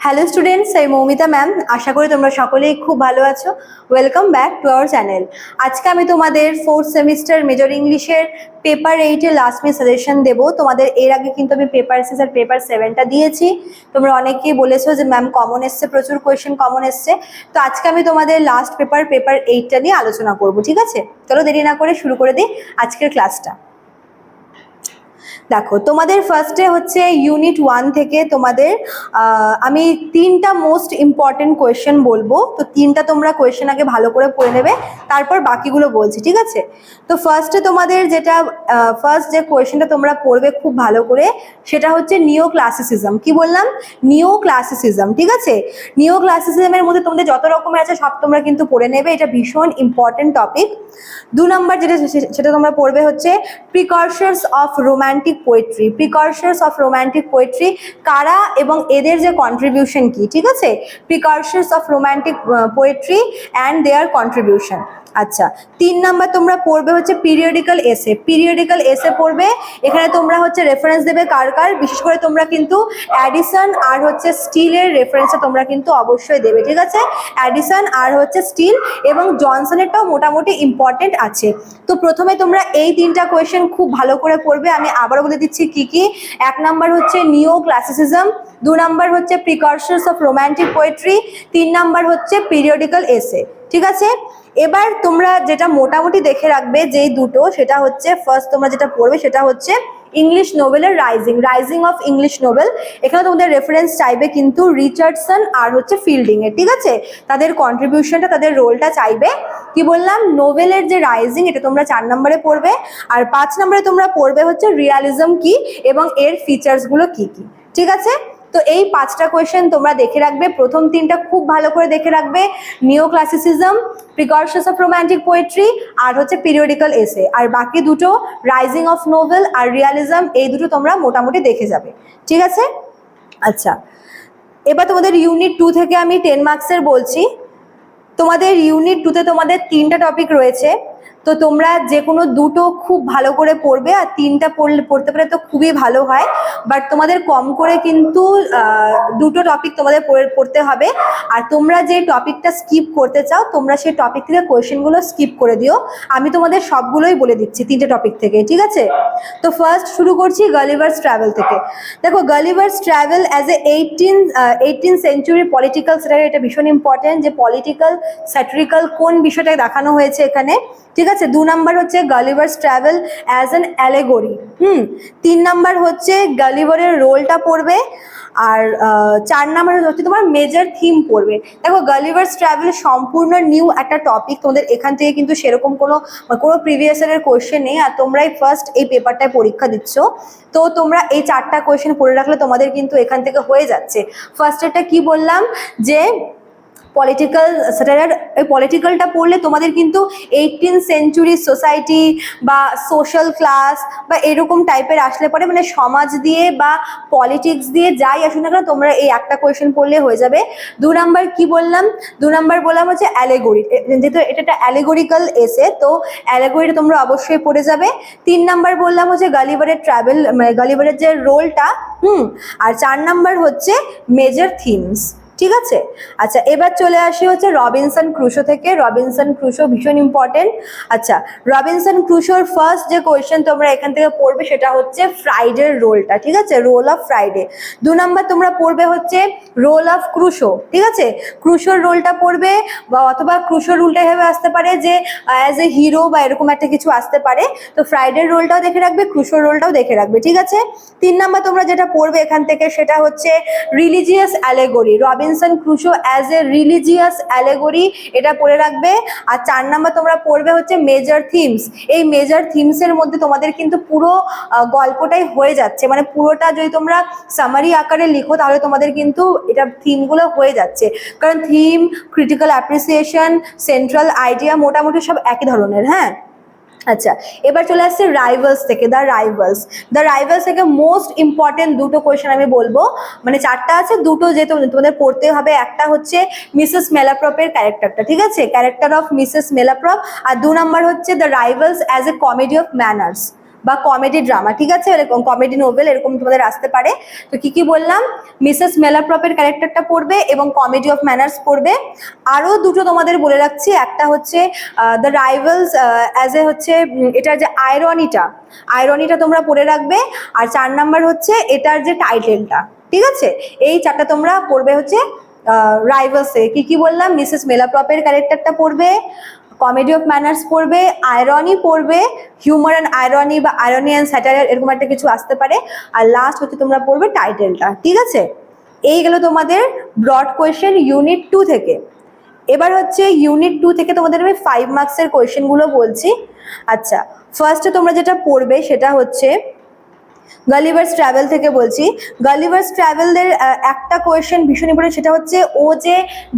Hello students আমি Moumita ma'am আশা করি তোমরা সকলেই খুব ভালো আছো। Welcome back to our channel আজকে আমি তোমাদের ফোর্থ সেমিস্টার মেজর ইংলিশের পেপার এইটের লাস্ট মিনিট সাজেশন দেবো। তোমাদের এর আগে কিন্তু আমি পেপার সিক্স আর পেপার সেভেনটা দিয়েছি। তোমরা অনেকেই বলেছ যে ম্যাম কমন এসছে, প্রচুর কোয়েশ্চেন কমন এসছে। তো আজকে আমি তোমাদের লাস্ট পেপার পেপার এইটটা নিয়ে আলোচনা করব, ঠিক আছে? চলো দেরি না করে শুরু করে দিই আজকের ক্লাসটা দেখো, তোমাদের ফার্স্টে হচ্ছে ইউনিট ওয়ান থেকে তোমাদের আমি তিনটা মোস্ট ইম্পর্টেন্ট কোয়েশ্চেন বলব। তো তিনটা তোমরা কোয়েশ্চেন আগে ভালো করে পড়ে নেবে, তারপর বাকিগুলো বলছি, ঠিক আছে? তো ফার্স্টে তোমাদের যেটা ফার্স্ট যে কোয়েশ্চেনটা তোমরা পড়বে খুব ভালো করে, সেটা হচ্ছে নিও ক্লাসিসিজম কি বললাম? নিও ক্লাসিসিজম ঠিক আছে? নিও ক্লাসিসিজমের মধ্যে তোমাদের যত রকমের আছে, সব তোমরা কিন্তু পড়ে নেবে, এটা ভীষণ ইম্পর্টেন্ট টপিক দু নম্বর যেটা সেটা তোমরা পড়বে হচ্ছে precursors of romantic poetry precursors of romantic poetry কারা এবং এদের যে কন্ট্রিবিউশন কি, ঠিক আছে? Precursors of romantic poetry and their contribution আচ্ছা তিন নাম্বার তোমরা পড়বে হচ্ছে পিরিয়ডিক্যাল এসে পিরিয়ডিক্যাল এসে পড়বে, এখানে তোমরা হচ্ছে রেফারেন্স দেবে কার কার, বিশেষ করে তোমরা কিন্তু অ্যাডিসন আর হচ্ছে স্টিলের রেফারেন্সটা তোমরা কিন্তু অবশ্যই দেবে, ঠিক আছে? অ্যাডিসন আর হচ্ছে স্টিল এবং জনসনেরটাও মোটামুটি ইম্পর্টেন্ট আছে। তো প্রথমে তোমরা এই তিনটা কোয়েশ্চেন খুব ভালো করে পড়বে, আমি আবারও বলে দিচ্ছি কি কি। এক নাম্বার হচ্ছে নিও ক্লাসিসিজম দু নাম্বার হচ্ছে প্রিকর্সার্স অফ রোম্যান্টিক পোয়েট্রি তিন নাম্বার হচ্ছে পিরিয়ডিক্যাল এসে ঠিক আছে? এবার তোমরা যেটা মোটামুটি দেখে রাখবে যেই দুটো, সেটা হচ্ছে ফার্স্ট তোমরা যেটা পড়বে সেটা হচ্ছে English নোবেলের rising rising of English novel এখানে তোমাদের রেফারেন্স চাইবে কিন্তু রিচার্ডসন আর হচ্ছে ফিল্ডিং এর ঠিক আছে? তাদের কন্ট্রিবিউশনটা তাদের রোলটা চাইবে। কি বললাম? নোবেলের যে রাইজিং এটা তোমরা চার নম্বরে পড়বে। আর পাঁচ নম্বরে তোমরা পড়বে হচ্ছে রিয়ালিজম কি এবং এর ফিচার্সগুলো কি কি, ঠিক আছে? তো এই পাঁচটা কোয়েশ্চেন তোমরা দেখে রাখবে। প্রথম তিনটা খুব ভালো করে দেখে রাখবে। Neo classicism precursors of romantic poetry আর হচ্ছে পিরিয়ডিক্যাল এসে আর বাকি দুটো রাইজিং অফ নোভেল আর রিয়ালিজম এই দুটো তোমরা মোটামুটি দেখে যাবে। ঠিক আছে? আচ্ছা। এবার তোমাদের ইউনিট টু থেকে আমি টেন মার্কসের বলছি। তোমাদের ইউনিট টুতে তোমাদের তিনটা টপিক রয়েছে। তো তোমরা যে কোনো দুটো খুব ভালো করে পড়বে আর তিনটা পড়লে, পড়তে পারে তো খুবই ভালো হয়। বাট তোমাদের কম করে কিন্তু দুটো টপিক তোমাদের পড়ে- পড়তে হবে। আর তোমরা যে টপিকটা স্কিপ করতে চাও, তোমরা সেই টপিক থেকে কোয়েশ্চেনগুলো স্কিপ করে দিও। আমি তোমাদের সবগুলোই বলে দিচ্ছি, তিনটে টপিক থেকে, ঠিক আছে? তো ফার্স্ট শুরু করছি গালিভার্স ট্রাভেল থেকে। দেখো Gulliver's travel as a eighteen eighteen century political satire এটা ভীষণ ইম্পর্টেন্ট যে পলিটিক্যাল স্যাটারিক্যাল কোন বিষয়টা দেখানো হয়েছে এখানে, ঠিক আছে? দু নাম্বার হচ্ছে Gulliver's travel as an allegory hmm, তিন নাম্বার হচ্ছে গালিভারের রোলটা পড়বে, আর চার নাম্বার হচ্ছে তোমার মেজর থিম পড়বে। দেখো গালিভার্স ট্রাভেল সম্পূর্ণ নিউ একটা টপিক তোমাদের এখান থেকে কিন্তু সেরকম কোনো কোনো প্রিভিয়াস ইয়ারের কোয়েশ্চেন নেই, আর তোমরাই ফার্স্ট এই পেপারটায় পরীক্ষা দিচ্ছ। তো তোমরা এই চারটা কোয়েশ্চেন পড়ে রাখলে তোমাদের কিন্তু এখান থেকে হয়ে যাচ্ছে। ফার্স্ট এটা কি বললাম? যে পলিটিক্যাল স্যাটারার এই পলিটিক্যালটা পড়লে তোমাদের কিন্তু এইটিন সেঞ্চুরি সোসাইটি বা সোশ্যাল ক্লাস বা এরকম টাইপের আসলে পরে মানে সমাজ দিয়ে বা পলিটিক্স দিয়ে যাই আসুন না কেন, তোমরা এই একটা কোয়েশ্চেন পড়লে হয়ে যাবে। দু নাম্বার কি বললাম? দু নাম্বার বললাম হচ্ছে অ্যালেগরি যেহেতু এটা একটা অ্যালেগরিক্যাল এসে তো অ্যালেগরিটা তোমরা অবশ্যই পড়ে যাবে। তিন নাম্বার বললাম হচ্ছে গালিভারের ট্রাভেল মানে গালিভারের যে রোলটা হুম, আর চার নাম্বার হচ্ছে মেজর থিমস ঠিক আছে? আচ্ছা এবার চলে আসি হচ্ছে রবিনসন ক্রুশো থেকে। রবিনসন ক্রুশো ভীষণ ইম্পর্টেন্ট আচ্ছা রবিনসন ক্রুশোর ফার্স্ট যে কোয়েশ্চেন তোমরা এখান থেকে পড়বে সেটা হচ্ছে ফ্রাইডের রোলটা, ঠিক আছে? Role of Friday. দু নম্বর তোমরা পড়বে হচ্ছে রোল অফ ক্রুশো, ঠিক আছে? ক্রুশোর রোলটা পড়বে বা অথবা ক্রুশোর রোলটা এভাবে আসতে পারে যে অ্যাজ এ হিরো বা এরকম একটা কিছু আসতে পারে। তো ফ্রাইডের রোলটাও দেখে রাখবে, ক্রুশোর রোলটাও দেখে রাখবে, ঠিক আছে? তিন নাম্বার তোমরা যেটা পড়বে এখান থেকে সেটা হচ্ছে religious allegory Robinson Crusoe as a religious allegory এটা পড়ে রাখবে। আর চার নাম্বার তোমরা পড়বে হচ্ছে মেজর থিমস এই মেজর থিমসের মধ্যে তোমাদের কিন্তু পুরো গল্পটাই হয়ে যাচ্ছে। মানে পুরোটা যদি তোমরা সামারি আকারে লিখো, তাহলে তোমাদের কিন্তু এটা থিমগুলো হয়ে যাচ্ছে। কারণ theme critical appreciation central idea মোটামুটি সব একই ধরনের হ্যাঁ? আচ্ছা এবার চলে আসছে রাইভালস থেকে দ্য রাইভালস দ্য রাইভালস থেকে মোস্ট ইম্পর্টেন্ট দুটো কোয়েশ্চেন আমি বলব। মানে চারটা আছে, দুটো যে তোমাদের পড়তে হবে। একটা হচ্ছে মিসেস মেলাপ্রপের ক্যারেক্টারটা ঠিক আছে? ক্যারেক্টার অফ মিসেস মেলাপ্রপ আর দু নম্বর হচ্ছে the Rivals as a comedy of manners বা কমেডি ড্রামা ঠিক আছে? এরকম কমেডি নোভেল এরকম তোমাদের আসতে পারে। তো কি কি বললাম? মিসেস মেলাপ্রপের ক্যারেক্টারটা পড়বে এবং কমেডি অফ ম্যানার্স পড়বে। আরও দুটো তোমাদের বলে রাখছি। একটা হচ্ছে দ্য রাইভেলস অ্যাজ এ হচ্ছে এটার যে আয়রনিটা আয়রনিটা তোমরা পড়ে রাখবে। আর চার নাম্বার হচ্ছে, এটার যে টাইটেলটা ঠিক আছে? এই চারটা তোমরা পড়বে হচ্ছে রাইভালসে কি কি বললাম? মিসেস মেলাপ্রপের ক্যারেক্টারটা পড়বে। কমেডি অফ ম্যানার্স পড়বে আয়রনি পড়বে হিউমার অ্যান্ড আয়রনি বা আয়রনি অ্যান্ড স্যাটার এরকম একটা কিছু আসতে পারে। আর লাস্ট হচ্ছে তোমরা পড়বে টাইটেলটা ঠিক আছে? এই গেল তোমাদের ব্রড কোয়েশ্চেন ইউনিট টু থেকে। এবার হচ্ছে ইউনিট টু থেকে তোমাদের আমি ফাইভ মার্কসের কোয়েশ্চেনগুলো বলছি। আচ্ছা ফার্স্টে তোমরা যেটা পড়বে সেটা হচ্ছে গালিভার্স ট্রাভেল থেকে বলছি। গালিভার্স ট্রাভেলদের একটা কোয়েশ্চেন ভীষণ ইম্পর্টেন্ট সেটা হচ্ছে ও যে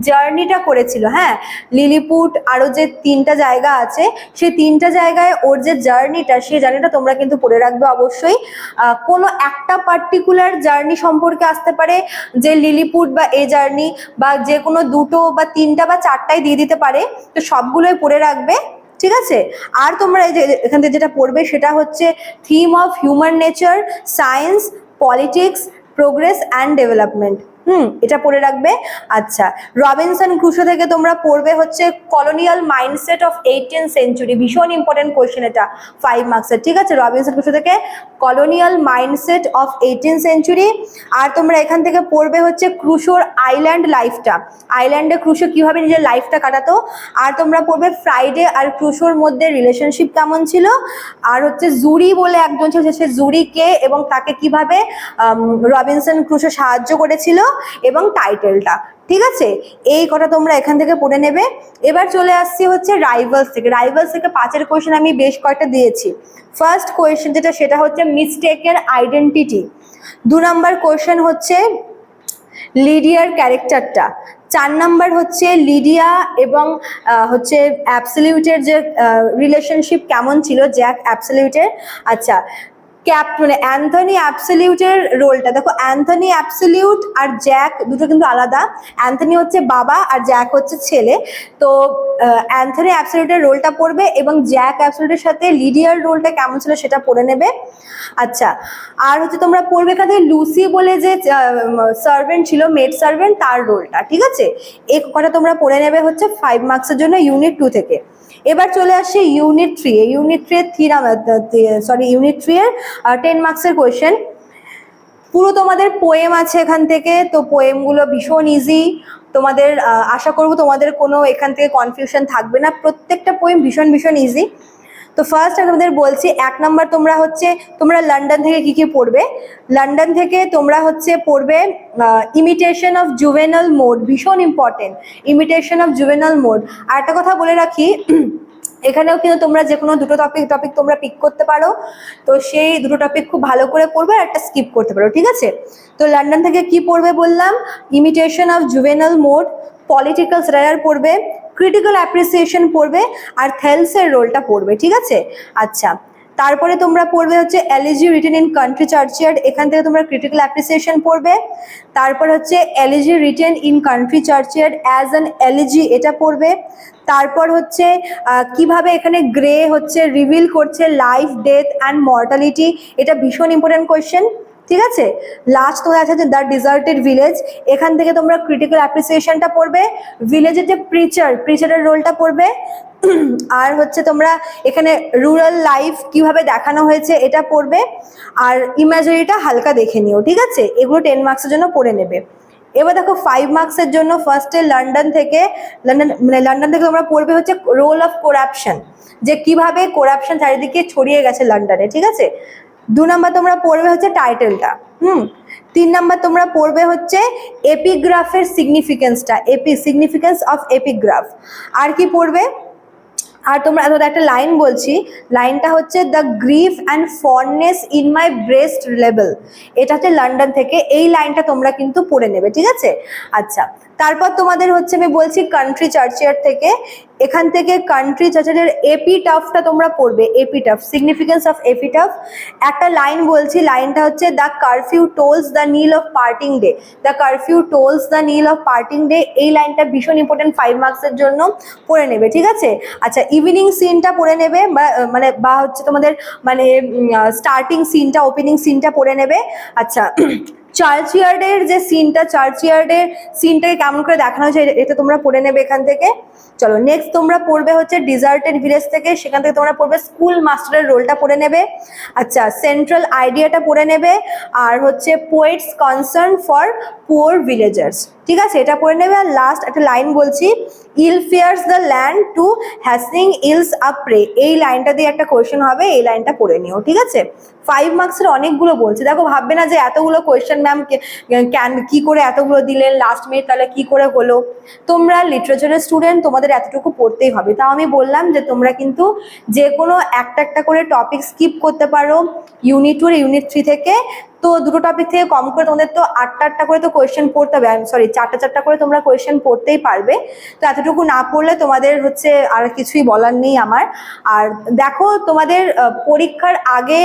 জার্নিটা করেছিল হ্যাঁ? লিলিপুট আরও যে তিনটা জায়গা আছে, সেই তিনটা জায়গায় ওর যে জার্নিটা সেই জার্নিটা তোমরা কিন্তু পড়ে রাখবে অবশ্যই। কোনো একটা পার্টিকুলার জার্নি সম্পর্কে আসতে পারে যে লিলিপুট বা এ জার্নি বা যে কোনো দুটো বা তিনটা বা চারটাই দিয়ে দিতে পারে, তো সবগুলোই পড়ে রাখবে। ঠিক আছে? আর তোমরা এই যে এখান থেকে যেটা পড়বে সেটা হচ্ছে theme of human nature science politics progress and development hmm, এটা পড়ে রাখবে। আচ্ছা রবিনসন ক্রুশো থেকে তোমরা পড়বে হচ্ছে colonial mindset of eighteen century ভীষণ ইম্পর্টেন্ট কোয়েশ্চেন এটা ফাইভ মার্কসের ঠিক আছে, রবিনসন ক্রুশো থেকে colonial mindset of eighteen century আর তোমরা এখান থেকে পড়বে হচ্ছে ক্রুশোর আইল্যান্ড লাইফটা আইল্যান্ডে ক্রুশো কীভাবে নিজের লাইফটা কাটাতো, আর তোমরা পড়বে ফ্রাইডে আর ক্রুশোর মধ্যে রিলেশনশিপ কেমন ছিল, আর হচ্ছে জুরি বলে একজন ছিল, সে জুরি কে এবং তাকে কীভাবে রবিনসন ক্রুশো সাহায্য করেছিল এবং টাইটেলটা ঠিক আছে? এই কটা তোমরা এখান থেকে পড়ে নেবে। এবার চলে আসছি হচ্ছে রাইভালস থেকে। রাইভালস থেকে পাঁচের কোয়েশ্চেন আমি বেশ কয়েকটা দিয়েছি। ফার্স্ট কোয়েশ্চেন যেটা, সেটা হচ্ছে মিস্টেকের আইডেন্টিটি দু নম্বর কোয়েশ্চেন হচ্ছে লিডিয়ার ক্যারেক্টারটা চার নাম্বার হচ্ছে লিডিয়া এবং হচ্ছে অ্যাবসলিউটের যে রিলেশনশিপ কেমন ছিল জ্যাক অ্যাবসলিউটের আচ্ছা ক্যাপ মানে অ্যান্থনি অ্যাবসলিউটের রোলটা। দেখো, অ্যান্থনি অ্যাবসলিউট আর জ্যাক দুটো কিন্তু আলাদা। অ্যান্থনি হচ্ছে বাবা আর জ্যাক হচ্ছে ছেলে। তো অ্যান্থনি অ্যাবসলিউটের রোলটা পড়বে এবং জ্যাক অ্যাবসলিউটের সাথে লিডিয়ার রোলটা কেমন ছিল সেটা পড়ে নেবে। আচ্ছা আর হচ্ছে তোমরা পড়বে এখানে লুসি বলে যে সার্ভেন্ট ছিল, মেড সার্ভেন্ট, তার রোলটা, ঠিক আছে? এই কটা তোমরা পড়ে নেবে হচ্ছে ফাইভ মার্কসের জন্য ইউনিট টু থেকে। এবার চলে আসছে ইউনিট থ্রি ইউনিট থ্রি এর থ্রি সরি ইউনিট থ্রি এর টেন মার্কসের কোয়েশ্চেন পুরো তোমাদের পোয়েম আছে এখান থেকে, তো পোয়েমগুলো ভীষণ ইজি তোমাদের আশা করব তোমাদের কোনো এখান থেকে কনফিউশন থাকবে না। প্রত্যেকটা পোয়েম ভীষণ ভীষণ ইজি তো ফার্স্ট আমি তোমাদের বলছি, এক নাম্বার তোমরা হচ্ছে, তোমরা লন্ডন থেকে কি কি পড়বে? লন্ডন থেকে তোমরা হচ্ছে পড়বে ইমিটেশন অফ জুভেনাল মোড ভীষণ important imitation of Juvenal mode আর একটা কথা বলে রাখি এখানেও কিন্তু তোমরা যে কোনো দুটো টপিক টপিক তোমরা পিক করতে পারো। তো সেই দুটো টপিক খুব ভালো করে পড়বে আর একটা স্কিপ করতে পারো, ঠিক আছে? তো লন্ডন থেকে কি পড়বে বললাম? Imitation of Juvenal mode political satire পড়বে ক্রিটিক্যাল অ্যাপ্রিসিয়েশন পড়বে, আর থেলসের রোলটা পড়বে, ঠিক আছে? আচ্ছা তারপরে তোমরা পড়বে হচ্ছে elegy written in country churchyard এখান থেকে তোমরা ক্রিটিক্যাল অ্যাপ্রিসিয়েশন পড়বে। তারপর হচ্ছে elegy written in country churchyard as an elegy এটা পড়বে। তারপর হচ্ছে কীভাবে এখানে গ্রে হচ্ছে রিভিল করছে লাইফ ডেথ অ্যান্ড মর্টালিটি এটা ভীষণ ইম্পর্টেন্ট কোয়েশ্চেন ঠিক আছে? লাস্ট তোমার আছে দ্য ডিজার্টেড ভিলেজ এখান থেকে তোমরা ক্রিটিক্যাল অ্যাপ্রিসিয়েশনটা পড়বে। ভিলেজের যে প্রিচার প্রিচারের রোলটা পড়বে। আর হচ্ছে তোমরা এখানে রুরাল লাইফ কীভাবে দেখানো হয়েছে এটা পড়বে, আর ইমাজিনারিটা হালকা দেখে নিও, ঠিক আছে? এগুলো টেন মার্কসের জন্য পড়ে নেবে। এবার দেখো ফাইভ মার্কসের জন্য ফার্স্টে লন্ডন থেকে লন্ডন মানে লন্ডন থেকে তোমরা পড়বে হচ্ছে রোল অফ করাপশন যে কীভাবে করাপশন চারিদিকে ছড়িয়ে গেছে লন্ডনে ঠিক আছে? দু নম্বর তোমরা পড়বে হচ্ছে টাইটেলটা হুম? তিন নম্বর তোমরা পড়বে হচ্ছে এপিগ্রাফের সিগনিফিকেন্সটা এপি সিগনিফিকেন্স অফ এপিগ্রাফ আর কি পড়বে? আর তোমরা একটা লাইন বলছি লাইনটা হচ্ছে the grief and fondness in my breast level এটা হচ্ছে লন্ডন থেকে, এই লাইনটা তোমরা কিন্তু পড়ে নেবে, ঠিক আছে? আচ্ছা তারপর তোমাদের হচ্ছে আমি বলছি কান্ট্রি চার্চিয়ার থেকে, এখান থেকে কান্ট্রি চার্টারের এপি টাফটা তোমরা পড়বে epitaph significance of epitaph একটা লাইন বলছি লাইনটা হচ্ছে the curfew tolls the knell of parting day the curfew tolls the knell of parting day এই লাইনটা ভীষণ ইম্পর্টেন্ট ফাইভ মার্কসের জন্য পড়ে নেবে, ঠিক আছে? আচ্ছা ইভিনিং সিনটা পড়ে নেবে, বা মানে বা হচ্ছে তোমাদের মানে স্টার্টিং সিনটা ওপেনিং সিনটা পড়ে নেবে। আচ্ছা চার্চিয়ার্ডের যে সিনটা চার্চ ইয়ার্ডের সিনটাকে কেমন করে দেখানো হয়েছে, এটা তোমরা পড়ে নেবে এখান থেকে। চলো নেক্সট তোমরা পড়বে হচ্ছে ডিজার্টেড ভিলেজ থেকে। সেখান থেকে তোমরা পড়বে স্কুল মাস্টারের রোলটা পড়ে নেবে। আচ্ছা সেন্ট্রাল আইডিয়াটা পড়ে নেবে। আর হচ্ছে poet's concern for poor villagers ঠিক আছে? এটা পড়ে নেবে আর লাস্ট একটা লাইন বলছি ill fares the land to hastening ills a prey এই লাইনটা দিয়ে একটা কোয়েশ্চেন হবে, এই লাইনটা পড়ে নিও, ঠিক আছে? ফাইভ মার্কসের অনেকগুলো বলছে। দেখো, ভাববে না যে এতগুলো কোয়েশ্চেন ম্যাম ক্যান কি করে এতগুলো দিলেন? লাস্ট মিনিট তাহলে কি করে হলো? তোমরা লিটারেচারের স্টুডেন্ট তোমাদের এতটুকু পড়তেই হবে। তাও আমি বললাম যে তোমরা কিন্তু যে কোনো একটা একটা করে টপিক স্কিপ করতে পারো ইউনিট টু ইউনিট থ্রি থেকে। তো দুটো টপিক থেকে কম করে তোমাদের তো আটটা আটটা করে তো কোয়েশ্চেন পড়তে হবে। সরি চারটা চারটা করে তোমরা কোয়েশ্চেন পড়তেই পারবে। তো এতটুকু না পড়লে তোমাদের হচ্ছে আর কিছুই বলার নেই আমার। আর দেখো, তোমাদের পরীক্ষার আগে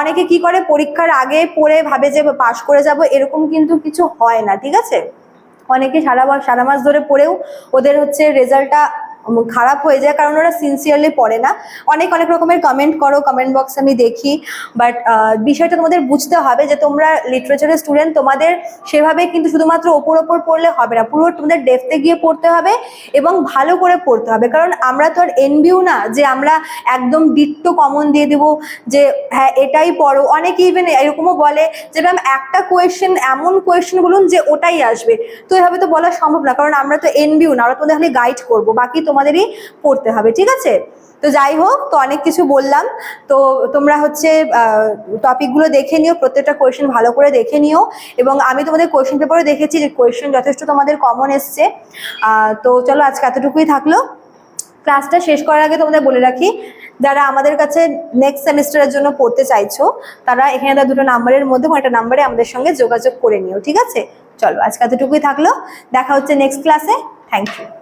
অনেকে কি করে? পরীক্ষার আগে পড়ে ভাবে যে পাশ করে যাব, এরকম কিন্তু কিছু হয় না, ঠিক আছে? অনেকে সারা সারা মাস ধরে পড়েও ওদের হচ্ছে রেজাল্টটা খারাপ হয়ে যায়, কারণ ওরা সিনসিয়ারলি পড়ে না। অনেক অনেক রকমের কমেন্ট করো কমেন্ট বক্স আমি দেখি। বাট বিষয়টা তোমাদের বুঝতে হবে যে তোমরা লিটারেচারের স্টুডেন্ট তোমাদের সেভাবে কিন্তু শুধুমাত্র ওপর ওপর পড়লে হবে না। পুরো তোমাদের ডেপথে গিয়ে পড়তে হবে এবং ভালো করে পড়তে হবে। কারণ আমরা তো আর এনবিউ না যে আমরা একদম ডিট্টো কমন দিয়ে দেবো যে হ্যাঁ এটাই পড়ো। অনেকে ইভেন এরকমও বলে যে, ম্যাম, একটা কোয়েশ্চেন এমন কোয়েশ্চেন বলুন যে, ওটাই আসবে। তো এভাবে তো বলা সম্ভব না, কারণ আমরা তো এনবিউ না আমরা তোমাদের খালি গাইড করব। বাকি তোমাদেরই পড়তে হবে, ঠিক আছে? তো যাই হোক, তো অনেক কিছু বললাম। তো তোমরা হচ্ছে টপিকগুলো দেখে নিও, প্রত্যেকটা কোয়েশ্চেন ভালো করে দেখে নিও। এবং আমি তোমাদের কোয়েশ্চেন পেপারে দেখেছি, যে কোয়েশ্চেন যথেষ্ট তোমাদের কমন এসছে। তো চলো আজকে এতটুকুই থাকল। ক্লাসটা শেষ করার আগে তোমাদের বলে রাখি, যারা আমাদের কাছে নেক্সট সেমিস্টারের জন্য পড়তে চাইছো, তারা এখানে দেওয়া দুটো নাম্বারের মধ্যে একটা নাম্বারে আমাদের সঙ্গে যোগাযোগ করে নিও, ঠিক আছে? চলো আজকে এতটুকুই থাকল। দেখা হচ্ছে নেক্সট ক্লাসে থ্যাংক ইউ